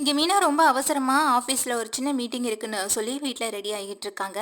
இங்கே மீனா ரொம்ப அவசரமாக ஆஃபீஸில் ஒரு சின்ன மீட்டிங் இருக்குன்னு சொல்லி வீட்டில் ரெடி ஆகிட்டு இருக்காங்க.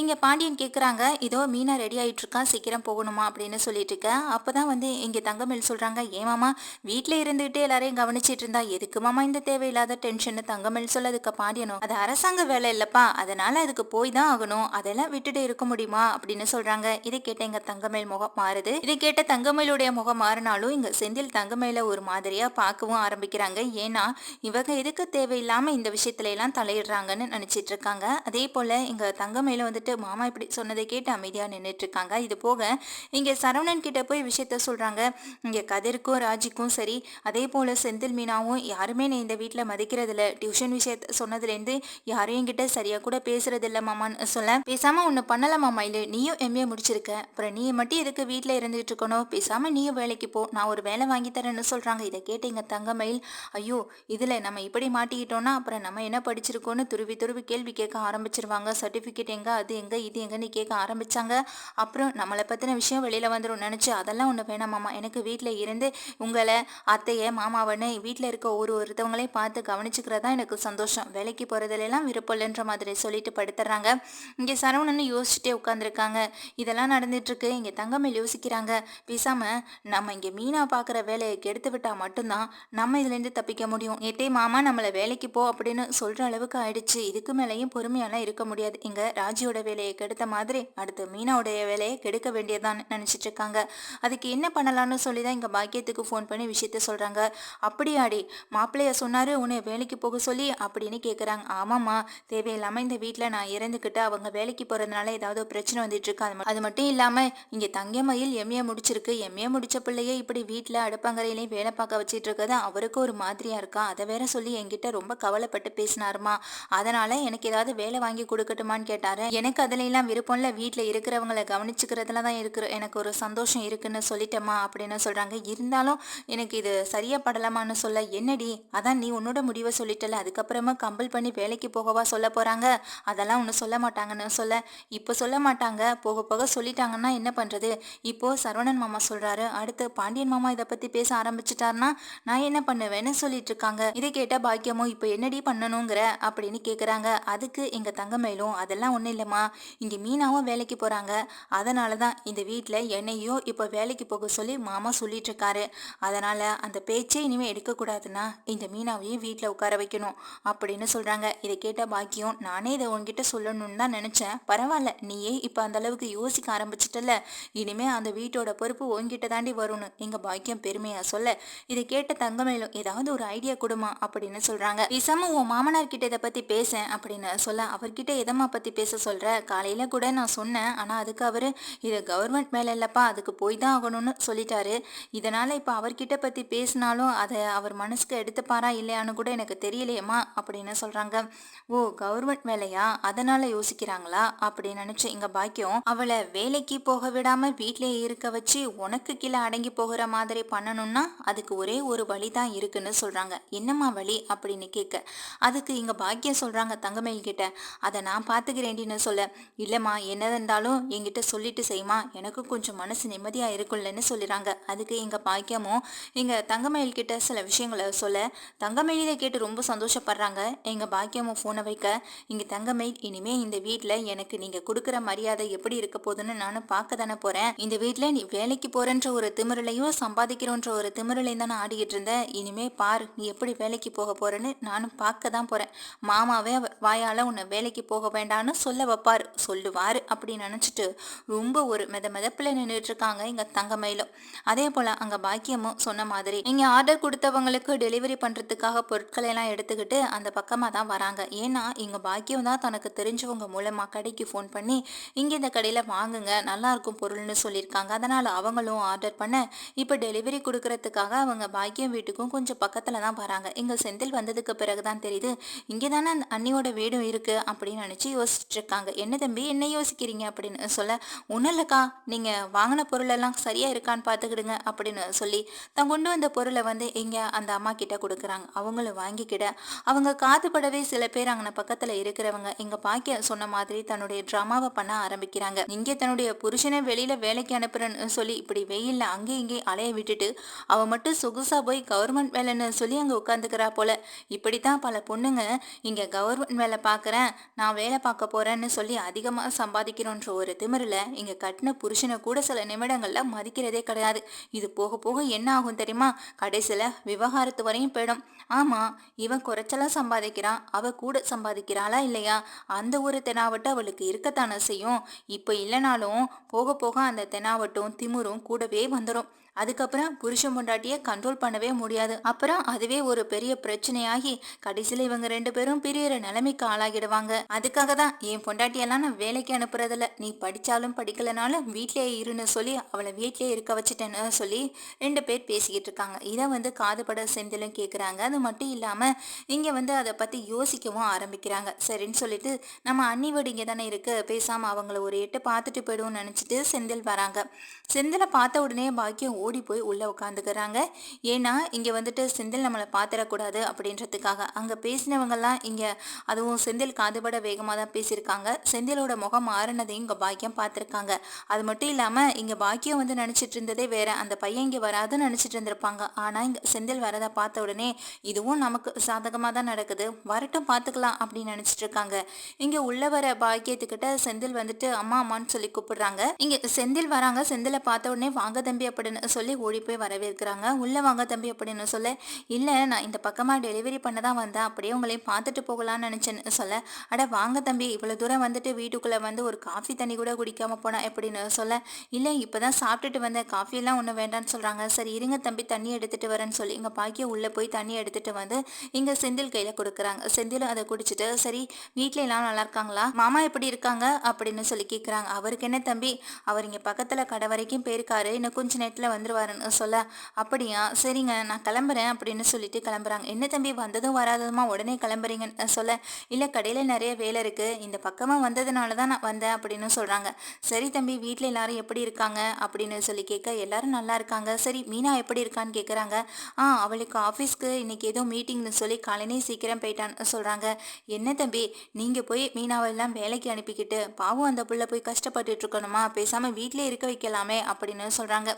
இங்கே பாண்டியன் கேட்குறாங்க இதோ மீனா ரெடி ஆகிட்டு இருக்கா சீக்கிரம் போகணுமா? அப்படின்னு சொல்லிட்டு இருக்கேன் அப்போ தான் வந்து இங்கே தங்கமேல் சொல்கிறாங்க ஏமாமா வீட்டில் இருந்துகிட்டே எல்லாரையும் கவனிச்சிட்டு இருந்தா எதுக்கு மாமா இந்த தேவையில்லாத டென்ஷன் தங்கமேல் சொல்ல அதுக்கு பாண்டியனும் அது அரசாங்க வேலை இல்லைப்பா அதனால அதுக்கு போய் தான் ஆகணும் அதெல்லாம் விட்டுட்டு இருக்க முடியுமா? அப்படின்னு சொல்கிறாங்க இதை கேட்ட எங்கள் தங்கமேல் முகம் மாறுது. இதை கேட்ட தங்கமேலுடைய முகம் மாறினாலும் இங்கே செந்தில் தங்கமேல ஒரு மாதிரியாக பார்க்கவும் ஆரம்பிக்கிறாங்க. ஏன்னா இவங்க எதுக்கு தேவையில்லாமல் இந்த விஷயத்துல எல்லாம் தலையிடுறாங்கன்னு நினச்சிட்டு இருக்காங்க அதே போல் இங்க தங்கமையில் வந்துட்டு மாமா இப்படி சொன்னதை கேட்டு அமைதியாக நின்றுட்டு இருக்காங்க இது போக இங்கே சரவணன் கிட்ட போய் விஷயத்த சொல்கிறாங்க இங்கே கதிருக்கும் ராஜிக்கும் சரி. அதே போல் செந்தில் மீனாவும் யாருமே நீ இந்த வீட்டில் மதிக்கிறதில்ல. டியூஷன் விஷயத்த சொன்னதுலேருந்து யாரையும் யாரும் என்கிட்ட கூட பேசுறது மாமான்னு சொல்ல. பேசாமல் ஒன்று பண்ணல மாமா இல்லை நீயும் எம்ஏ முடிச்சிருக்க. அப்புறம் நீ மட்டும் எதுக்கு வீட்டில் இருந்துகிட்டு இருக்கணும் பேசாமல் நீயும் வேலைக்கு போ. நான் ஒரு வேலை வாங்கி தரேன்னு சொல்கிறாங்க இதை கேட்டு இங்க தங்கமயில் ஐயோ இதில் நம்ம இப்படி மாட்டிக்கிட்டோன்னா அப்புறம் நம்ம என்ன படிச்சிருக்கோன்னு துருவி துருவி கேள்வி கேட்க ஆரம்பிச்சிருவாங்க. சர்டிஃபிகேட் எங்கே அது எங்கே இது எங்கன்னு கேட்க ஆரம்பித்தாங்க அப்புறம் நம்மளை பற்றின விஷயம் வெளியில் வந்துடும் நினச்சி அதெல்லாம் ஒன்று வேணாம் மாமா. எனக்கு வீட்டில் இருந்து உங்களை அத்தையை மாமாவன்னு வீட்டில் இருக்க ஒரு ஒருத்தவங்களையும் பார்த்து கவனிச்சுக்கிறதா எனக்கு சந்தோஷம். வேலைக்கு போகிறதுலாம் விருப்பம் இல்லைன்ற மாதிரி சொல்லிட்டு படுத்துறாங்க. இங்கே சரவணன் யோசிச்சுட்டே உட்காந்துருக்காங்க இதெல்லாம் நடந்துட்டுருக்கு. இங்கே இங்க தங்கமேல் யோசிக்கிறாங்க. பேசாமல் நம்ம இங்கே மீனா பார்க்குற வேலையை கெடுத்து விட்டால் மட்டும்தான் நம்ம இதுலேருந்து தப்பிக்க முடியும். நேத்தே மாமா நம்மளை வேலைக்கு போ அப்படின்னு சொல்ற அளவுக்கு ஆயிடுச்சு. இதுக்கு மேலேயும் பொறுமையெல்லாம் இருக்க முடியாது. இங்க ராஜியோட வேலையை கெடுத்த மாதிரி அடுத்து மீனாவுடைய வேலையை கெடுக்க வேண்டியதான்னு நினைச்சிட்டு இருக்காங்க. அதுக்கு என்ன பண்ணலாம்னு சொல்லி தான் இங்க பாக்கியத்துக்கு ஃபோன் பண்ணி விஷயத்த சொல்றாங்க. அப்படியாடி மாப்பிள்ளைய சொன்னாரு உன்னை வேலைக்கு போக சொல்லி அப்படின்னு கேக்குறாங்க. ஆமாம்மா தேவையில்லாம இந்த வீட்டில் நான் இறந்துக்கிட்டு அவங்க வேலைக்கு போறதுனால ஏதாவது பிரச்சனை வந்துட்டு இருக்கு. அது அது மட்டும் இல்லாம இங்க தங்கமயில் எம்ஏ முடிச்சிருக்கு. எம்ஏ முடிச்ச பிள்ளையே இப்படி வீட்டில் அடுப்பங்கரையிலையும் வேலை பார்க்க வச்சிட்டு இருக்கிறது அவருக்கு ஒரு மாதிரியா இருக்கா? அதை வேற சொல்லி என்கிட்ட ரொம்ப கவலைப்பட்டு பேசினாருமா? அதனால எனக்கு ஏதாவது வேலை வாங்கி கொடுக்கட்டுமான்னு கேட்டாரு. எனக்கு அதுல எல்லாம் விருப்பம் இல்லை. வீட்டுல இருக்கிறவங்களை கவனிச்சுக்கிறதுல தான் இருக்கிற எனக்கு ஒரு சந்தோஷம் இருக்குன்னு சொல்லிட்டேம்மா அப்படின்னு சொல்றாங்க. இருந்தாலும் எனக்கு இது சரியா படலாமான்னு சொல்ல என்னடி? அதான் நீ உன்னோட முடிவை சொல்லிட்டல. அதுக்கப்புறமா கம்பல் பண்ணி வேலைக்கு போகவா சொல்ல போறாங்க? அதெல்லாம் ஒன்றும் சொல்ல மாட்டாங்கன்னு சொல்ல. இப்போ சொல்ல மாட்டாங்க. போக போக சொல்லிட்டாங்கன்னா என்ன பண்றது? இப்போ சரவணன் மாமா சொல்றாரு. அடுத்து பாண்டியன் மாமா இதை பத்தி பேச ஆரம்பிச்சிட்டாருன்னா நான் என்ன பண்ணுவேன்னு சொல்லிட்டு இருக்காங்க. இதை கேட்ட பாக்கியமோ இப்போ என்னடி பண்ணணுங்கிற அப்படின்னு கேட்குறாங்க அதுக்கு எங்கள் தங்கமேலும் அதெல்லாம் ஒன்றும் இல்லைம்மா. இங்கே மீனாவும் வேலைக்கு போகிறாங்க அதனால தான் இந்த வீட்டில் என்னையோ இப்போ வேலைக்கு போக சொல்லி மாமா சொல்லிட்டு இருக்காரு. அந்த பேச்சே இனிமேல் எடுக்கக்கூடாதுன்னா இந்த மீனாவையும் வீட்டில் உட்கார வைக்கணும். அப்படின்னு சொல்கிறாங்க இதை கேட்ட பாக்கியம் நானே இதை உன்கிட்ட சொல்லணும்னு தான் நினச்சேன். பரவாயில்ல. நீயே இப்போ அந்த அளவுக்கு யோசிக்க ஆரம்பிச்சிட்டல இனிமே அந்த வீட்டோட பொறுப்பு உன்கிட்ட தாண்டி வரும்னு. எங்கள் பாக்கியம் பெருமையாக சொல்ல இதை கேட்ட தங்கமேலும் ஏதாவது ஒரு ஐடியா கொடுமா அப்படின்னு சொல்றாங்க. பேசாம உன் மாமனார் கிட்ட இதை பத்தி பேசேன் அப்படின்னு சொல்ல அவர்கிட்ட எதம்மா பத்தி பேச சொல்ற? காலையில கூட நான் சொன்னேன். ஆனா அதுக்கு அவரு இதை கவர்மெண்ட் மேல இல்லப்பா அதுக்கு போய் தான் ஆகணும்னு சொல்லிட்டாரு. இதனால இப்ப அவர்கிட்ட பத்தி பேசினாலும் அதை அவர் மனசுக்கு எடுத்துப்பாரா இல்லையான்னு கூட எனக்கு தெரியலையேம்மா அப்படின்னு சொல்றாங்க. ஓ கவர்மெண்ட் வேலையா? அதனால யோசிக்கிறாங்களா? அப்படின்னு நினைச்சு இங்க பாக்கியம் அவளை வேலைக்கு போக விடாம வீட்லயே இருக்க வச்சு உனக்கு கீழே அடங்கி போகிற மாதிரி பண்ணணும்னா அதுக்கு ஒரே ஒரு வழி தான் இருக்குன்னு சொல்றாங்க. என்னம்மா வழி? அப்படின்னு கேட்க அதுக்கு இங்க பாக்கியம் சொல்றாங்க தங்கமயில் கிட்ட. அதை நான் பாத்துக்கிறேன்டின்னு சொல்ல இல்லம்மா என்ன இருந்தாலும் என்கிட்ட சொல்லிட்டு செய்யுமா எனக்கும் கொஞ்சம் மனசு நிம்மதியா இருக்கும்லன்னு சொல்லிடுறாங்க அதுக்கு எங்க பாக்கியமும் எங்க தங்கமயில் கிட்ட சில விஷயங்களை சொல்ல தங்கமயில் இதை கேட்டு ரொம்ப சந்தோஷப்படுறாங்க. எங்க பாக்கியமும் போனை வைக்க இங்க தங்கமயில் இனிமே இந்த வீட்டில் எனக்கு நீங்க கொடுக்குற மரியாதை எப்படி இருக்க போகுதுன்னு நானும் பார்க்க தானே போறேன். இந்த வீட்டில் நீ வேலைக்கு போறேன்ற ஒரு திமிரலையும் சம்பாதிக்கிறோன்ற ஒரு திமிரலையும் தானே ஆடிக்கிட்டு இருந்த. இனிமே பார் நீ எப்படி வேலைக்கு போக போறேன்னு நானும் பார்க்க தான் போறேன். மாமாவே அவர் வாயால உன்னை வேலைக்கு போக வேண்டான்னு சொல்ல வைப்பாரு. சொல்லுவாரு அப்படின்னு நினைச்சிட்டு ரொம்ப ஒரு மெத மெதப்பில் நின்றுட்டு இருக்காங்க தங்கமையிலும். அதே போல அங்க பாக்கியமும் சொன்ன மாதிரி நீங்கள் ஆர்டர் கொடுத்தவங்களுக்கு டெலிவரி பண்றதுக்காக பொருட்களை எல்லாம் எடுத்துக்கிட்டு அந்த பக்கமா தான் வராங்க. ஏன்னா இங்க பாக்கியம் தான் தனக்கு தெரிஞ்சவங்க மூலமா கடைக்கு ஃபோன் பண்ணி இங்க இந்த கடையில வாங்குங்க நல்லா இருக்கும் பொருள்னு சொல்லியிருக்காங்க. அதனால அவங்களும் ஆர்டர் பண்ண இப்போ டெலிவரி கொடுக்கறதுக்காக அவங்க பாக்கியம் வீட்டுக்கும் கொஞ்சம் பக்கத்துல தான் வராங்க. இங்க செந்தில் வந்ததுக்கு பிறகுதான் தெரியுது இங்கே தானே அந்த அண்ணியோட வீடும் இருக்குது அப்படின்னு நினச்சி யோசிச்சுட்டு இருக்காங்க என்ன தம்பி என்ன யோசிக்கிறீங்க அப்படின்னு சொல்ல ஒன்றும் இல்லைக்கா நீங்கள் வாங்கின பொருளெல்லாம் சரியாக இருக்கான்னு பார்த்துக்கிடுங்க அப்படின்னு சொல்லி தான் கொண்டு வந்த பொருளை வந்து இங்கே அந்த அம்மா கிட்ட கொடுக்குறாங்க. அவங்களும் வாங்கிக்கிட அவங்க காதுபடவே சில பேர் அங்கே பக்கத்தில் இருக்கிறவங்க எங்கள் பாக்கிய சொன்ன மாதிரி தன்னுடைய ட்ராமாவை பண்ண ஆரம்பிக்கிறாங்க. இங்கே தன்னுடைய புருஷனை வெளியில் வேலைக்கு அனுப்புறேன்னு சொல்லி இப்படி வெயில்ல அங்கே இங்கே அலைய விட்டுட்டு அவள் மட்டும் சொகுசா போய் கவர்மெண்ட் வேலைன்னு சொல்லி அங்கே உட்காந்துக்கிறா போல இப்படித்தான் பல பொண்ணுங்க இங்கே கவர்மெண்ட் வேலை பார்க்குறேன் நான் வேலை பார்க்க போகிறேன்னு சொல்லி அதிகமாக சம்பாதிக்கிறோன்ற ஒரு திமிரில் இங்கே கட்டின புருஷனை கூட சில நிமிடங்களில் மதிக்கிறதே கிடையாது. இது போக போக என்ன ஆகும் தெரியுமா? கடைசியில் விவகாரத்து வரையும் போயிடும். ஆமாம் இவன் குறைச்சலா சம்பாதிக்கிறான் அவள் கூட சம்பாதிக்கிறாளா இல்லையா? அந்த ஒரு தெனாவட்டு அவளுக்கு இருக்கத்தானே செய்யும். இப்போ இல்லைனாலும் போக போக அந்த தெனாவட்டும் திமிரும் கூடவே வந்துடும் அதுக்கப்புறம் புருஷன் பொண்டாட்டியை கண்ட்ரோல் பண்ணவே முடியாது. அப்புறம் அதுவே ஒரு பெரிய பிரச்சனையாகி கடைசியில் இவங்க ரெண்டு பேரும் பிரியற நிலைமைக்கு ஆளாகிடுவாங்க. அதுக்காக தான் என் பொண்டாட்டியெல்லாம் நான் வேலைக்கு அனுப்புறதில்ல. நீ படிச்சாலும் படிக்கலனாலும் வீட்லயே இருன்னு சொல்லி அவளை வீட்லயே இருக்க வச்சுட்டேன்னு சொல்லி ரெண்டு பேர் பேசிக்கிட்டு இருக்காங்க. இதை வந்து காதுபட செந்திலும் கேட்குறாங்க அது மட்டும் இல்லாமல் இங்கே வந்து அதை பற்றி யோசிக்கவும் ஆரம்பிக்கிறாங்க. சரின்னு சொல்லிட்டு நம்ம அண்ணி வீடு இங்கே தானே இருக்கு. பேசாமல் அவங்கள ஒரு எட்டு பார்த்துட்டு போயிடுவோம்னு நினச்சிட்டு செந்தில் வராங்க. செந்திலை பார்த்த உடனே பாக்கியம் ஓடி போய் உள்ளே உட்காந்துக்கிறாங்க ஏன்னா இங்கே வந்துட்டு செந்தில் நம்மளை பார்த்துடக்கூடாது அப்படின்றதுக்காக. அங்கே பேசினவங்கெல்லாம் இங்கே அதுவும் செந்தில் காதுபட வேகமாக தான் பேசியிருக்காங்க. செந்திலோட முகம் மாறினதையும் இங்கே பாக்கியம் பார்த்துருக்காங்க. அது மட்டும் இல்லாமல் இங்கே பாக்கியம் வந்து நினச்சிட்டு இருந்ததே வேற. அந்த பையன் இங்கே வராதுன்னு நினச்சிட்டு இருந்திருப்பாங்க ஆனால் இங்கே செந்தில் வரதை பார்த்த உடனே இதுவும் நமக்கு சாதகமாக தான் நடக்குது. வரட்டும் பார்த்துக்கலாம் அப்படின்னு நினச்சிட்டு இருக்காங்க இங்கே உள்ள வர பாக்கியத்துக்கிட்ட செந்தில் வந்துட்டு அம்மா அம்மான்னு சொல்லி கூப்பிடுறாங்க. இங்கே செந்தில் வராங்க. செந்திலை பார்த்த உடனே வாங்க தம்பி அப்படின்னு சொல்லி ஓடி போய் வரவேற்கிறாங்க. உள்ளே வாங்க தம்பி அப்படின்னு சொல்ல இல்லை நான் இந்த பக்கமாக டெலிவரி பண்ண தான் வந்தேன். அப்படியே உங்களையும் பார்த்துட்டு போகலான்னு நினச்சேன்னு சொல்ல அட வாங்க தம்பி இவ்வளோ தூரம் வந்துட்டு வீட்டுக்குள்ளே வந்து ஒரு காஃபி தண்ணி கூட குடிக்காமல் போனேன் எப்படின்னு சொல்ல இல்லை இப்போ தான் சாப்பிட்டுட்டு வந்தேன். காஃபியெல்லாம் ஒன்றும் வேண்டாம்னு சொல்கிறாங்க சரி இருங்க தம்பி தண்ணி எடுத்துகிட்டு வரேன்னு சொல்லி இங்கே பாக்கிய உள்ளே போய் தண்ணி எடுத்துகிட்டு வந்து இங்கே செந்தில் கையில் கொடுக்குறாங்க. செந்திலும் அதை குடிச்சிட்டு சரி வீட்டில எல்லாம் நல்லா இருக்காங்களா? மாமா எப்படி இருக்காங்க? அப்படின்னு சொல்லி கேட்குறாங்க அவருக்கு என்ன தம்பி? அவர் இங்கே பக்கத்தில் கடை வரைக்கும் போயிருக்காரு. இன்னும் கொஞ்சம் நேரத்தில் வந்து வந்துருவாருன்னு சொல்ல அப்படியா? சரிங்க நான் கிளம்புறேன் அப்படின்னு சொல்லிட்டு கிளம்புறாங்க. என்ன தம்பி வந்ததும் வராததுமா? உடனே கிளம்புறீங்கன்னு சொல்ல இல்லை கடையில் நிறைய வேலை இருக்குது இந்த பக்கமாக வந்ததுனால தான் நான் வந்தேன் அப்படின்னு சொல்கிறாங்க சரி தம்பி வீட்டில் எல்லாரும் எப்படி இருக்காங்க? அப்படின்னு சொல்லி கேட்க எல்லாரும் நல்லா இருக்காங்க. சரி மீனா எப்படி இருக்கான்னு கேட்குறாங்க. ஆ அவளுக்கு ஆஃபீஸ்க்கு இன்னைக்கு ஏதோ மீட்டிங்னு சொல்லி காலையிலே சீக்கிரம் போயிட்டான்னு சொல்கிறாங்க என்ன தம்பி நீங்கள் போய் மீனாவெல்லாம் வேலைக்கு அனுப்பிக்கிட்டு பாவம் அந்த புள்ள போய் கஷ்டப்பட்டுட்டு இருக்கணுமா? பேசாமல் வீட்டிலே இருக்க வைக்கலாமே அப்படின்னு சொல்கிறாங்க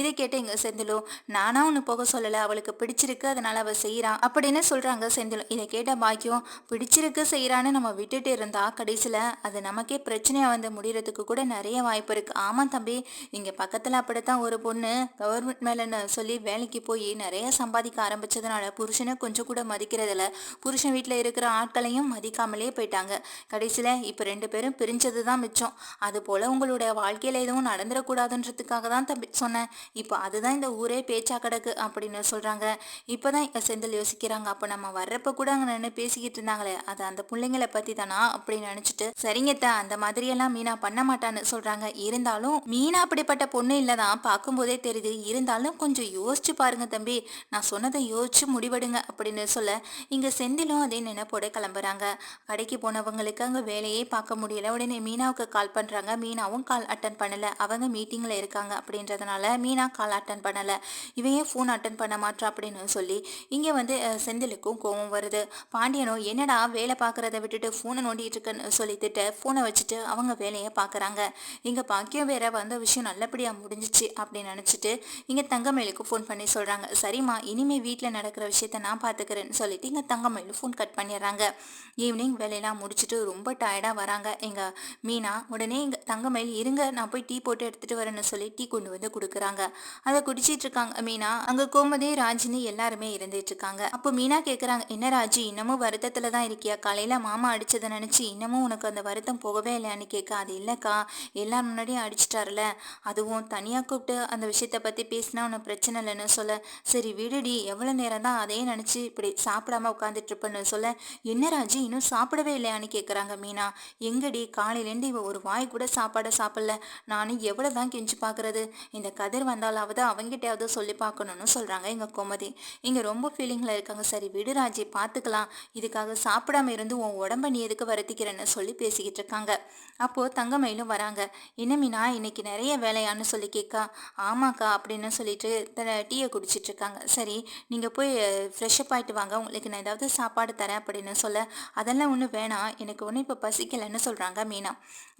இதை கேட்டு இங்க செந்திலும் நானா ஒன்று போக சொல்லலை அவளுக்கு பிடிச்சிருக்கு அதனால அவள் செய்கிறான் அப்படின்னு சொல்கிறாங்க செந்திலும் இதை கேட்ட பாக்கியம் பிடிச்சிருக்கு செய்கிறான்னு நம்ம விட்டுட்டு இருந்தா கடைசியில் அது நமக்கே பிரச்சனையாக வந்து முடிகிறதுக்கு கூட நிறைய வாய்ப்பு இருக்கு. ஆமாம் தம்பி இங்கே பக்கத்தில் அப்படித்தான் ஒரு பொண்ணு கவர்மெண்ட் மேலேன்னு சொல்லி வேலைக்கு போய் நிறைய சம்பாதிக்க ஆரம்பிச்சதுனால புருஷனை கொஞ்சம் கூட மதிக்கிறதில்ல. புருஷன் வீட்டில் இருக்கிற ஆட்களையும் மதிக்காமலே போயிட்டாங்க. கடைசியில் இப்போ ரெண்டு பேரும் பிரிஞ்சது தான் மிச்சம். அது போல் உங்களுடைய வாழ்க்கையில் எதுவும் நடந்துடக்கூடாதுன்றதுக்காக தான் தம்பி சொன்னேன். இப்போ அதுதான் இந்த ஊரே பேச்சா கிடக்கு அப்படின்னு சொல்கிறாங்க இப்போ தான் செந்தில் யோசிக்கிறாங்க. அப்போ நம்ம வர்றப்ப கூட அங்கே நின்று பேசிக்கிட்டு இருந்தாங்களே அது அந்த பிள்ளைங்களை பற்றி தானா அப்படின்னு நினச்சிட்டு சரிங்க த அந்த மாதிரியெல்லாம் மீனா பண்ண மாட்டான்னு சொல்கிறாங்க இருந்தாலும் மீனா அப்படிப்பட்ட பொண்ணு இல்லை தான் பார்க்கும்போதே தெரியுது. இருந்தாலும் கொஞ்சம் யோசிச்சு பாருங்க தம்பி நான் சொன்னதை யோசிச்சு முடிவெடுங்க அப்படின்னு சொல்ல இங்கே செந்திலும் அதே நினைப்போட கிளம்புறாங்க. கடைக்கு போனவங்களுக்கு அங்கே வேலையே பார்க்க முடியல. உடனே மீனாவுக்கு கால் பண்ணுறாங்க மீனாவும் கால் அட்டன் பண்ணலை. அவங்க மீட்டிங்கில் இருக்காங்க அப்படின்றதுனால மீனா கால் அட்டன் பண்ணலை. இவையே ஃபோன் அட்டன் பண்ண மாட்டா அப்படின்னு சொல்லி இங்கே வந்து செந்திலுக்கும் கோவம் வருது. பாண்டியனும் என்னடா வேலை பார்க்குறத விட்டுட்டு ஃபோனை நோண்டிட்டு சொல்லி திட்டு ஃபோனை வச்சுட்டு அவங்க வேலையை பார்க்குறாங்க. இங்கே பாக்கியம் வேற வந்த விஷயம் நல்லபடியாக முடிஞ்சிச்சு அப்படின்னு நினச்சிட்டு இங்கே தங்கமயிலுக்கு ஃபோன் பண்ணி சொல்கிறாங்க சரிம்மா இனிமேல் வீட்டில் நடக்கிற விஷயத்த நான் பார்த்துக்கிறேன்னு சொல்லிட்டு இங்கே தங்கமயில் ஃபோன் கட் பண்ணிடுறாங்க. ஈவினிங் வேலையெல்லாம் முடிச்சுட்டு ரொம்ப டயர்டாக வராங்க. எங்கள் மீனா உடனே இங்கே தங்கமயில் இருங்க நான் போய் டீ போட்டு எடுத்துகிட்டு வரேன்னு சொல்லி டீ கொண்டு வந்து கொடுக்குறாங்க. அதை குடிச்சிட்டு இருக்காங்க. மீனா அங்க கோமதி ராஜினி எல்லாருமே இருந்துட்டு இருக்காங்க. அப்போ மீனா கேக்குறாங்க என்ன ராஜி இன்னமும் வருத்தத்துல தான் இருக்கியா? காலையில மாமா அடிச்சதை நினைச்சு இன்னமும் உனக்கு அந்த வருத்தம் போகவே இல்லையான்னு கேட்க அது இல்லக்கா? எல்லார் முன்னாடியும் அடிச்சிட்டாருல. அதுவும் தனியா கூப்பிட்டு அந்த விஷயத்த பத்தி பேசினா உனக்கு பிரச்சனை இல்லைன்னு சொல்ல. சரி விடுடி எவ்வளவு நேரம் தான் அதே நினைச்சு இப்படி சாப்பிடாம உட்காந்துட்டு இருப்பேன்னு சொல்ல. என்ன ராஜி இன்னும் சாப்பிடவே இல்லையான்னு கேக்குறாங்க மீனா. எங்கடி காலையிலேருந்து இவ ஒரு வாய் கூட சாப்பாடை சாப்பிடல. நானும் எவ்வளவுதான் கெஞ்சு பாக்குறது? இந்த கதிர் வந்தாலாவது அவங்ககிட்டயாவது சொல்லி பார்க்கணும்னு சொல்கிறாங்க எங்கள் கோமதி. இங்கே ரொம்ப ஃபீலிங்கில் இருக்காங்க. சரி விடு ராஜி பார்த்துக்கலாம். இதுக்காக சாப்பிடாம இருந்து உன் உடம்ப நீ எதுக்கு வருத்திக்கிறேன்னு சொல்லி பேசிக்கிட்டு இருக்காங்க. அப்போது தங்கமயிலும் வராங்க. என்ன மீனா இன்னைக்கு நிறைய வேலையான்னு சொல்லி கேட்கா ஆமாக்கா அப்படின்னு சொல்லிட்டு டீயை குடிச்சிட்டு இருக்காங்க. சரி நீங்கள் போய் ஃப்ரெஷ்அப் ஆகிட்டு வாங்க. உங்களுக்கு நான் ஏதாவது சாப்பாடு தரேன் அப்படின்னு சொல்ல அதெல்லாம் ஒன்றும் வேணாம். எனக்கு ஒன்றும் இப்போ பசிக்கலைன்னு சொல்கிறாங்க மீனா.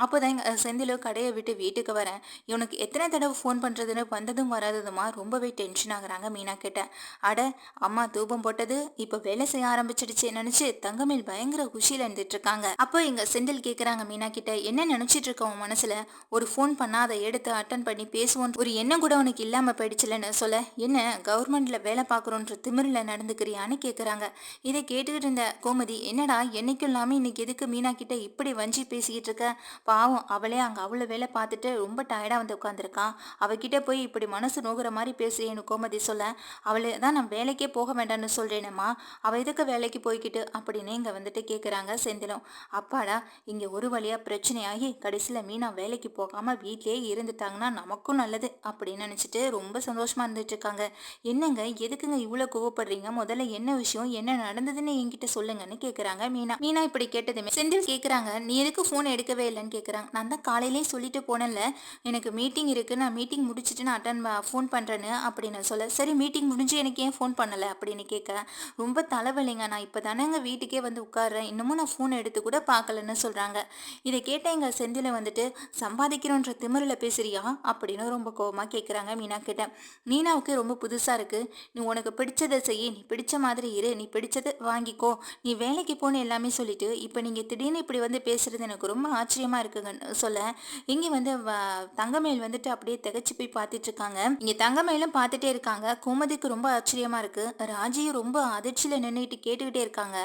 அப்போ தான் எங்கள் கடையை விட்டு வீட்டுக்கு வரேன். இவனுக்கு எத்தனை தடவை ஃபோன் பண்ணுறதுன்னு வந்து வந்ததும் வராததுமா? ரொம்பவே டென்ஷன் ஆகுறாங்க மீனா கிட்ட. அட அம்மா தூபம் போட்டது இப்போ வேலை செய்ய ஆரம்பிச்சிடுச்சு. நினச்சி தங்கமேல் பயங்கர குஷியில் இருந்துட்டு இருக்காங்க. அப்போ எங்க செந்தில் கேட்குறாங்க மீனா கிட்ட என்ன நினச்சிட்டு இருக்க உன் மனசுல? ஒரு ஃபோன் பண்ணா அதை எடுத்து அட்டன் பண்ணி பேசுவோம் ஒரு எண்ணம் கூட உனக்கு இல்லாம போயிடுச்சுலன்னு சொல்ல. என்ன கவர்மெண்ட்ல வேலை பார்க்குறோன்ற திமிரில் நடந்துக்கிறியான்னு கேட்குறாங்க இதை கேட்டுக்கிட்டு இருந்த கோமதி என்னடா என்னைக்கும் இல்லாமல் இன்னைக்கு எதுக்கு மீனா கிட்ட இப்படி வஞ்சி பேசிக்கிட்டு இருக்க? பாவம் அவளே அங்கே அவ்வளோ வேலை பார்த்துட்டு ரொம்ப டயர்டாக வந்து உட்காந்துருக்கான் அவகிட்ட போய் இப்படி இப்படி மனசு நோகிற மாதிரி பேசுறேன்னு கோமதி சொல்ல. அவளை தான் நான் வேலைக்கே போக வேண்டாம்னு சொல்கிறேனேம்மா அவள் எதுக்கு வேலைக்கு போய்கிட்டு அப்படின்னு இங்கே வந்துட்டு கேட்குறாங்க செந்திலும். அப்பாடா இங்கே ஒரு வழியாக பிரச்சனையாகி கடைசியில் மீனா வேலைக்கு போகாமல் வீட்லேயே இருந்துட்டாங்கன்னா நமக்கும் நல்லது அப்படின்னு நினச்சிட்டு ரொம்ப சந்தோஷமாக இருந்துட்டு இருக்காங்க. என்னங்க எதுக்குங்க இவ்வளோ கோவப்படுறீங்க? முதல்ல என்ன விஷயம்? என்ன நடந்ததுன்னு என்கிட்ட சொல்லுங்கன்னு கேட்குறாங்க மீனா. மீனா இப்படி கேட்டதுமே செந்தில் கேட்குறாங்க நீ எதுக்கு ஃபோன் எடுக்கவே இல்லைன்னு? கேட்குறாங்க நான் தான் காலையிலேயே சொல்லிட்டு போனேன்ல. எனக்கு மீட்டிங் இருக்குது நான் மீட்டிங் முடிச்சுட்டு நான் அட்டன் ஃபோன் பண்ணுறேன்னு அப்படின்னு சொல்ல சரி மீட்டிங் முடிஞ்சு எனக்கு ஏன் ஃபோன் பண்ணலை? அப்படின்னு கேட்க ரொம்ப தலைவலிங்க நான் இப்போ தானேங்க வீட்டுக்கே வந்து உட்காடுறேன் இன்னமும் நான் ஃபோன் எடுத்து கூட பார்க்கலன்னு சொல்கிறாங்க இதை கேட்ட எங்கள் செந்தில வந்துட்டு சம்பாதிக்கிறோன்ற திமிரில் பேசுறியா? அப்படின்னு ரொம்ப கோபமாக கேட்குறாங்க மீனா கிட்ட. மீனாவுக்கு ரொம்ப புதுசாக இருக்குது நீ உனக்கு பிடிச்சதை செய்ய. நீ பிடிச்ச மாதிரி இரு. நீ பிடிச்சதை வாங்கிக்கோ. நீ வேலைக்கு போன எல்லாமே சொல்லிட்டு இப்போ நீங்கள் திடீர்னு இப்படி வந்து பேசுறது எனக்கு ரொம்ப ஆச்சரியமாக இருக்குங்கன்னு சொல்ல இங்கே வந்து தங்கமேல் வந்துட்டு அப்படியே திகச்சு போய் பார்த்துட்டு இருக்காங்க இங்க தங்கமயிலும் பார்த்துட்டே இருக்காங்க. கோமதிக்கு ரொம்ப ஆச்சரியமாக இருக்குது ராஜியும் ரொம்ப அதிர்ச்சியில் நின்றுட்டு கேட்டுக்கிட்டே இருக்காங்க.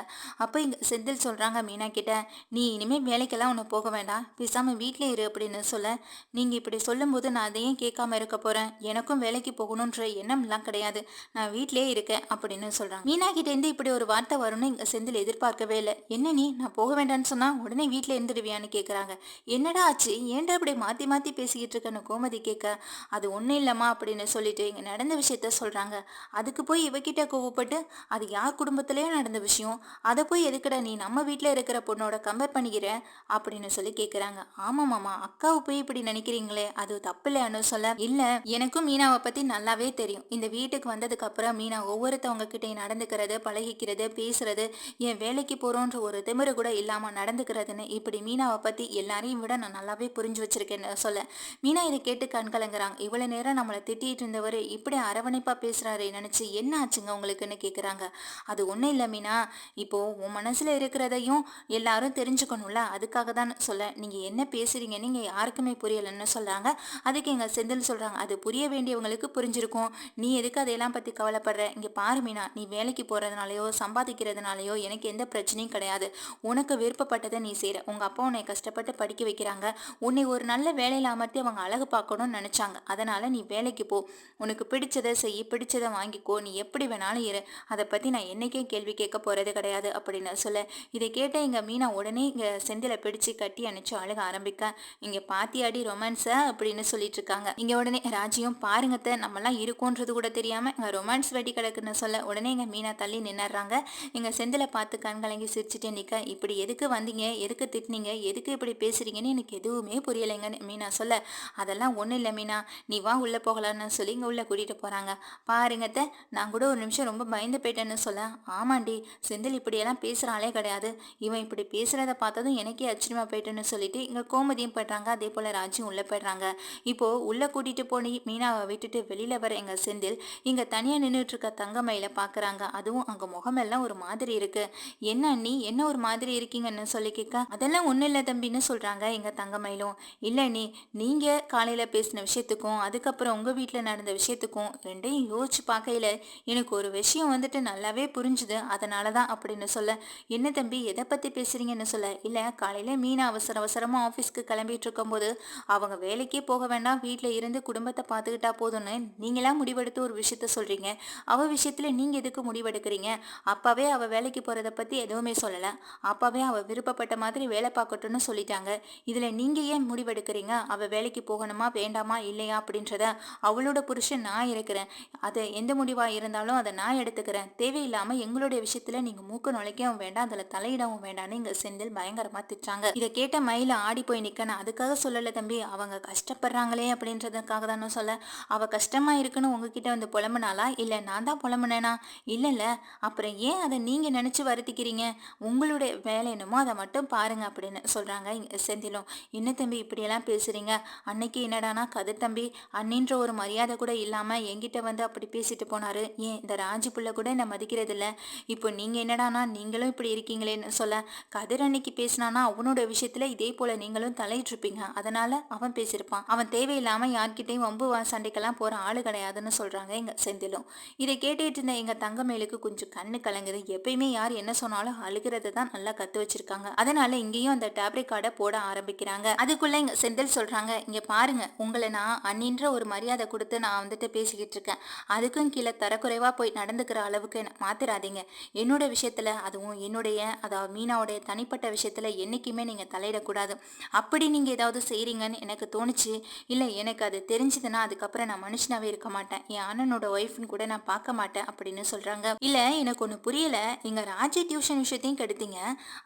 அப்போ இங்கே செந்தில் சொல்கிறாங்க மீனா கிட்ட நீ இனிமேல் வேலைக்கெல்லாம் ஒன்று போக வேண்டாம். பேசாமல் வீட்டிலே இரு அப்படின்னு சொல்ல நீங்கள் இப்படி சொல்லும்போது நான் அதையும் கேட்காம இருக்க போகிறேன் எனக்கும் வேலைக்கு போகணுன்ற எண்ணம்லாம் கிடையாது. நான் வீட்டிலே இருக்கேன் அப்படின்னு சொல்றாங்க. மீனா கிட்டேருந்து இப்படி ஒரு வார்த்தை வரும்னு இங்கே செந்தில் எதிர்பார்க்கவே இல்லை. என்ன நீ? நான் போக வேண்டாம்னு சொன்னால் உடனே வீட்டில் இருந்துடுவியான்னு கேட்குறாங்க என்னடா ஆச்சு? ஏன்டா இப்படி மாற்றி மாற்றி பேசிக்கிட்டு இருக்கேன்னு கோமதி கேட்க அது ஒன்றும் இல்லைம்மா அப்படின்னு சொல்லிட்டு இங்கே நடந்த விஷயத்த சொல்கிறாங்க அதுக்கு போய் இவகிட்ட கோவப்பட்டு அது யார் குடும்பத்திலேயே நடந்த விஷயம் அதை போய் எதுக்கட நீ நம்ம வீட்டில் இருக்கிற பொண்ணோட கம்பேர் பண்ணிக்கிற? அப்படின்னு சொல்லி கேட்குறாங்க ஆமாம் மாமா அக்காவை போய் இப்படி நினைக்கிறீங்களே அது தப்பு இல்லைன்னு சொல்ல இல்லை. எனக்கும் மீனாவை பற்றி நல்லாவே தெரியும். இந்த வீட்டுக்கு வந்ததுக்கு அப்புறம் மீனா ஒவ்வொருத்தவங்க கிட்டே நடந்துக்கிறது பழகிக்கிறது பேசுறது என் வேலைக்கு போகிறோன்ற ஒரு திமிரு கூட இல்லாமல் நடந்துக்கிறதுன்னு இப்படி மீனாவை பற்றி எல்லாரையும் விட நான் நல்லாவே புரிஞ்சு வச்சிருக்கேன்னு சொல்ல. மீனா இதை கேட்டு கண்கலங்குறாங்க. இவ்வளோ நேரம் நம்மளை திட்டிகிட்டு இருந்தவர் இப்படி அரவணைப்பாக பேசுகிறாரு நினச்சி என்ன ஆச்சுங்க உங்களுக்குன்னு கேட்குறாங்க அது ஒன்றும் இல்லை மீனா. இப்போது உன் மனசில் இருக்கிறதையும் எல்லாரும் தெரிஞ்சுக்கணும்ல. அதுக்காக தான் சொல்ல நீங்கள் என்ன பேசுகிறீங்க நீங்கள் யாருக்குமே புரியலைன்னு சொல்கிறாங்க அதுக்கு எங்கள் செந்தில் சொல்கிறாங்க அது புரிய வேண்டியவங்களுக்கு புரிஞ்சிருக்கும். நீ எதுக்கு அதையெல்லாம் பற்றி கவலைப்படுற? இங்கே பாரு மீனா நீ வேலைக்கு போகிறதுனாலையோ சம்பாதிக்கிறதுனாலையோ எனக்கு எந்த பிரச்சனையும் கிடையாது. உனக்கு விருப்பப்பட்டதை நீ செய்கிற உங்கள் அப்பா உன்னை கஷ்டப்பட்டு படிக்க வைக்கிறாங்க. உன்னை ஒரு நல்ல வேலையில் அமர்த்தி அவங்க அழகு பார்க்கணும்னு நினச்சாங்க. அதனால் நீ வேலைக்கு போ. உனக்கு பிடிச்சதை செய் பிடிச்சதை வாங்கிக்கோ. நீ எப்படி வேணாலும் இரு. அதை பற்றி நான் என்றைக்கே கேள்வி கேட்க போகிறது கிடையாது அப்படின்னு சொல்ல. இதை கேட்ட எங்கள் மீனா உடனே இங்கே செந்தில பிடிச்சு கட்டி அணைச்சு அழுக ஆரம்பிக்க. இங்கே பாத்தியாடி ரொமான்ஸை அப்படின்னு சொல்லிட்டு இருக்காங்க. இங்கே உடனே ராஜியும் பாருங்கத்த நம்மலாம் இருக்கோன்றது கூட தெரியாமல் இங்கே ரொமான்ஸ் வெட்டி கிடக்குன்னு சொல்ல. உடனே எங்கள் மீனா தள்ளி நின்னுறாங்க. எங்கள் செந்தில பார்த்து கண்கலங்கி சிரிச்சுட்டே நிற்க இப்படி எதுக்கு வந்தீங்க? எதுக்கு திட்டினீங்க? எதுக்கு இப்படி பேசுறீங்கன்னு எனக்கு எதுவுமே புரியலைங்கன்னு மீனா சொல்ல. அதெல்லாம் ஒன்றும் இல்லை மீனா. நீ வா உள்ளே போகலான்னு சொல்லி இங்கே உள்ளே கூட்டிகிட்டு போகிறாங்க பாருங்கத்த நான் கூட ஒரு நிமிஷம் ரொம்ப பயந்து போயிட்டேன்னு சொல்ல. ஆமாண்டி செந்தில் இப்படியெல்லாம் பேசுகிறாளே கிடையாது. இவன் இப்படி பேசுகிறத பார்த்ததும் எனக்கே அச்சரியமாக போயிட்டேன்னு சொல்லிட்டு இங்கே கோமதியும் போயிடுறாங்க அதே போல் ராஜும் உள்ளே போயிடுறாங்க. இப்போது உள்ளே கூட்டிகிட்டு போனி மீனாவை விட்டுட்டு வெளியில் வர எங்கள் செந்தில் இங்கே தனியாக நின்றுட்டு இருக்க தங்கமயில பார்க்குறாங்க அதுவும் அங்கே முகமெல்லாம் ஒரு மாதிரி இருக்குது என்ன நீ என்ன ஒரு மாதிரி இருக்கீங்கன்னு சொல்லி கேட்க அதெல்லாம் ஒன்றும் இல்லை தம்பின்னு சொல்கிறாங்க எங்கள் தங்கமயிலும் இல்லை நீ நீங்கள் காலையில் பேசின விஷயத்துக்கும் அதுக்கப்புறம் உங்கள் வீட்டில் நடந்த விஷயத்துக்கும் ரெண்டையும் யோசிச்சு பார்க்கையில் எனக்கு ஒரு விஷயம் வந்துட்டு நல்லாவே புரிஞ்சுது. அதனால தான் அப்படின்னு சொல்ல என்ன தம்பி எதை பற்றி பேசுகிறீங்கன்னு சொல்ல? இல்லை காலையில் மீனா அவசர அவசரமாக ஆஃபீஸ்க்கு கிளம்பிட்டு இருக்கும்போது அவங்க வேலைக்கே போக வேண்டாம். வீட்டில் இருந்து குடும்பத்தை பார்த்துக்கிட்டா போதும்னு நீங்களாம் முடிவெடுத்து ஒரு விஷயத்த சொல்கிறீங்க அவள் விஷயத்தில் நீங்கள் எதுக்கு முடிவெடுக்கிறீங்க? அப்பாவே அவள் வேலைக்கு போகிறத பற்றி எதுவுமே சொல்லலை. அப்பாவே அவள் விருப்பப்பட்ட மாதிரி வேலை பார்க்கட்டும்னு சொல்லிட்டாங்க. இதில் நீங்கள் ஏன் முடிவெடுக்கிறீங்க? அவள் வேலைக்கு போகணுமா வேண்டாமா இல்லையா? அப்படின்றத அவளோட புருஷன் நான் இருக்கிறேன். அது எந்த முடிவாக இருந்தாலும் அதை நான் எடுத்துக்கிறேன். தேவையில்லாமல் எங்களுடைய விஷயத்தில் நீங்கள் மூக்கு நுழைக்கவும் வேண்டாம். அதில் தலையிடவும் வேண்டாம்னு இங்கே செந்தில் பயங்கரமாக திட்டாங்க. இதை கேட்ட மயில ஆடி போய் நிற்க நான் அதுக்காக சொல்லலை தம்பி. அவங்க கஷ்டப்படுறாங்களே அப்படின்றதுக்காக தானே சொல்ல. அவள் கஷ்டமாக இருக்குன்னு உங்ககிட்ட வந்து புலம்புனாலா இல்லை நான் தான் புலம்புனேனா? வேணாம் அப்புறம் ஏன் அதை நீங்க நினைச்சு வருத்திக்கிறீங்க? உங்களுடைய வேலை என்னமோ அதை மட்டும் பாருங்க அப்படின்னு சொல்றாங்க செந்திலும். என்ன தம்பி இப்படியெல்லாம் பேசுறீங்க? அன்னைக்கு என்னடானா கதை தம்பி அண்ணின்ற ஒரு மரியாதை கூட இல்லாம என்கிட்ட வந்து அப்படி பேசிட்டு போனாரு. ஏன் இந்த ராஜி புள்ள கூட என்ன மதிக்கிறது இல்ல? இப்போ நீங்க என்னடானா நீங்களும் இப்படி இருக்கீங்களேன்னு சொல்ல கதிர் அன்னைக்கு பேசினானா அவனோட விஷயத்துல இதே போல நீங்களும் தலையிட்டிருப்பீங்க. அதனால் அதனால அவன் பேசியிருப்பான். அவன் தேவையில்லாம யார்கிட்டையும் வம்பு வா- சண்டைக்கெல்லாம் போற ஆளு கிடையாதுன்னு சொல்றாங்க எங்க செந்திலும். இதை கேட்டுட்டு இருந்த எங்க தங்கமேலுக்கு கொஞ்சம் கண்ணு கலங்குது. எப்பயுமே யார் என்ன சொன்னாலும் அழுகிறத தான் நல்லா கத்து வச்சிருக்காங்க. அதனால இங்கேயும் அந்த டேப்ரிக் கார்டை போட ஆரம்பிக்கிறாங்க. அதுக்குள்ள இங்க செந்தில் சொல்றாங்க இங்க பாருங்க உங்களை நான் அண்ணின்ற ஒரு மரியாதை கொடுத்து நான் வந்துட்டு பேசிக்கிட்டு இருக்கேன். அதுக்கும் கீழே தரக்குறைவாக போய் நடந்துக்கிற அளவுக்கு மாத்திராதீங்க. என்னோட விஷயத்துல அதுவும் என்னுடைய அதாவது மீனாவுடைய தனிப்பட்ட விஷயத்துல என்னைக்குமே நீங்கள் தலையிடக்கூடாது. அப்படி நீங்கள் ஏதாவது செய்கிறீங்கன்னு எனக்கு தோணுச்சு இல்லை எனக்கு அது தெரிஞ்சதுன்னா அதுக்கப்புறம் நான் மனுஷனாகவே இருக்க மாட்டேன். என் அண்ணனோட ஒய்ஃப்னு கூட நான் பார்க்க மாட்டேன் அப்படின்னு சொல்கிறாங்க இல்லை எனக்கு ஒன்று புரியல. எங்கள் ராஜி டியூஷன் விஷயத்தையும் கெடுத்தீங்க.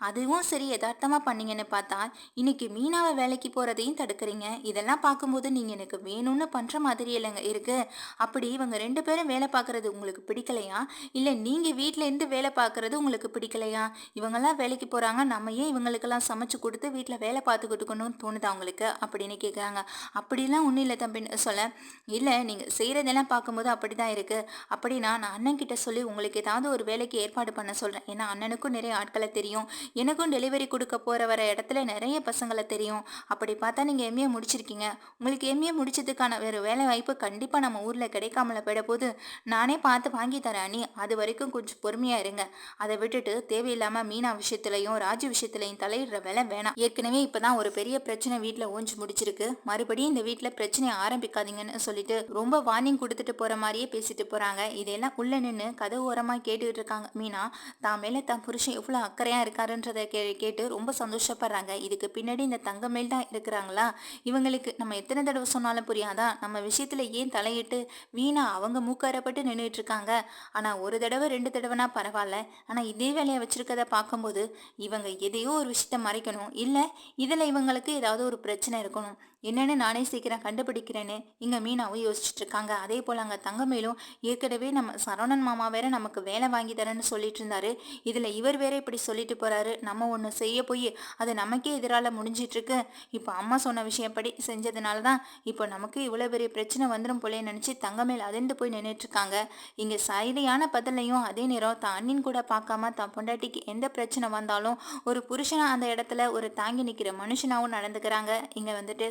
அதுவும் சரி யதார்த்தமாக பண்ணீங்கன்னு பார்த்தா இன்னைக்கு மீனாவை வேலைக்கு போகிறதையும் தடுக்கிறீங்க. இதெல்லாம் பார்க்கும்போது நீங்கள் எனக்கு வேணும்னு பண்ணுற மாதிரி இல்லைங்க. இருக்கு. அப்படி இவங்க ரெண்டு பேரும் வேலை பார்க்குறது உங்களுக்கு பிடிக்கலையா? இல்லை நீங்கள் வீட்டிலேருந்து வேலை பார்க்குறது உங்களுக்கு பிடிக்கலையா? இவங்கெல்லாம் வேலைக்கு போகிறாங்க நம்ம ஏன் இவங்களுக்கெல்லாம் சமைச்சு கொடுத்து வீட்டில் வேலை பார்த்துக்கிட்டுக்கணும்னு தோணுதா உங்களுக்கு? அப்படின்னு கேட்குறாங்க அப்படிலாம் ஒன்றும் இல்லை தம்பின்னு சொல்ல இல்லை நீங்கள் செய்கிறதெல்லாம் பார்க்கும்போது அப்படி தான் இருக்குது அப்படின்னா நான் அண்ணன் கிட்ட சொல்லி உங்களுக்கு ஏதாவது ஒரு வேலைக்கு ஏற்பாடு பண்ண சொல்கிறேன் ஏன்னா அண்ணனுக்கும் நிறைய ஆட்களை தெரியும். எனக்கும் டெலிவரி கொடுக்க போகிற வர இடத்துல நிறைய பசங்களை தெரியும். அப்படி பார்த்தா நீங்கள் எம்ஏ முடிச்சிருக்கீங்க. உங்களுக்கு எம்ஏ முடிச்சதுக்கான வேறு வேலை வாய்ப்பு கண்டிப்பாக நம்ம ஊரில் கிடைக்காமல போயிட போது நானே பார்த்து வாங்கி தரேன் நீ அது வரைக்கும் கொஞ்சம் பொறுமையாக இருங்க. அதை விட்டுட்டு தேவையில்லாமல் மீனா விஷயத்துலையும் ராஜு விஷயத்துலையும் தலையிடுற வேலை வேணாம். ஏற்கனவே இப்போ தான் ஒரு பெரிய பிரச்சனை வீட்டில் ஓஞ்சி முடிச்சிருக்கு மறுபடியும் இந்த வீட்டில் பிரச்சனையை ஆரம்பிக்காதீங்கன்னு சொல்லிட்டு ரொம்ப வார்னிங் கொடுத்துட்டு போகிற மாதிரியே பேசிட்டு போகிறாங்க இதெல்லாம் உள்ளே நின்று கதவு ஓரமாக கேட்டுக்கிட்டு இருக்காங்க. மீனா தான் மேலே தான் புருஷன் எவ்வளோ அக்கறையாக இருக்காருன்றதை கே கேட்டு ரொம்ப சந்தோஷப்படுறாங்க. இதுக்கு பின்னாடி இந்த தங்கமேல் தான் இருக்கிறாங்களா? இவங்களுக்கு நம்ம எத்தனை தடவை சொன்னாலும் புரியாதா? நம்ம விஷயத்தில் ஏன் தலையிட்டு வீணா அவங்க மூக்காரப்பட்டு நின்றுட்டு இருக்காங்க ஆனால் ஒரு தடவை ரெண்டு தடவைனா பரவாயில்ல ஆனால் இதே வேலையை வச்சிருக்கத பார்க்கும்போது இவங்க எதையோ ஒரு விஷயத்த மறைக்கணும். இல்லை இதில் இவங்களுக்கு ஏதாவது ஒரு பிரச்சனை இருக்கணும். என்னன்னு நானே சீக்கிரம் கண்டுபிடிக்கிறேன்னு இங்கே மீனாவும் யோசிச்சுட்டு இருக்காங்க அதே போல் அங்கே தங்கமேலும் ஏற்கனவே நம்ம சரவணன் மாமா வேற நமக்கு வேலை வாங்கி தரேன்னு சொல்லிட்டு இருந்தாரு இதில் இவர் வேற இப்படி சொல்லிட்டு போறாரு. நம்ம ஒன்று செய்ய போய் அது நமக்கே எதிரால முடிஞ்சிட்டு இருக்கு இப்போ அம்மா சொன்ன விஷயப்படி செஞ்சதுனால தான் இப்போ நமக்கு இவ்வளோ பெரிய பிரச்சனை வந்துடும் போலே நினச்சி தங்கமேல் அதிர்ந்து போய் நின்றுட்டு இருக்காங்க இங்கே சரியான பதிலையும் அதே நேரம் தான் அண்ணின் கூட பார்க்காம தான் பொண்டாட்டிக்கு எந்த பிரச்சனை வந்தாலும் ஒரு புருஷனாக அந்த இடத்துல ஒரு தாங்கி நிற்கிற மனுஷனாகவும் நடந்துக்கிறாங்க. இங்கே வந்துட்டு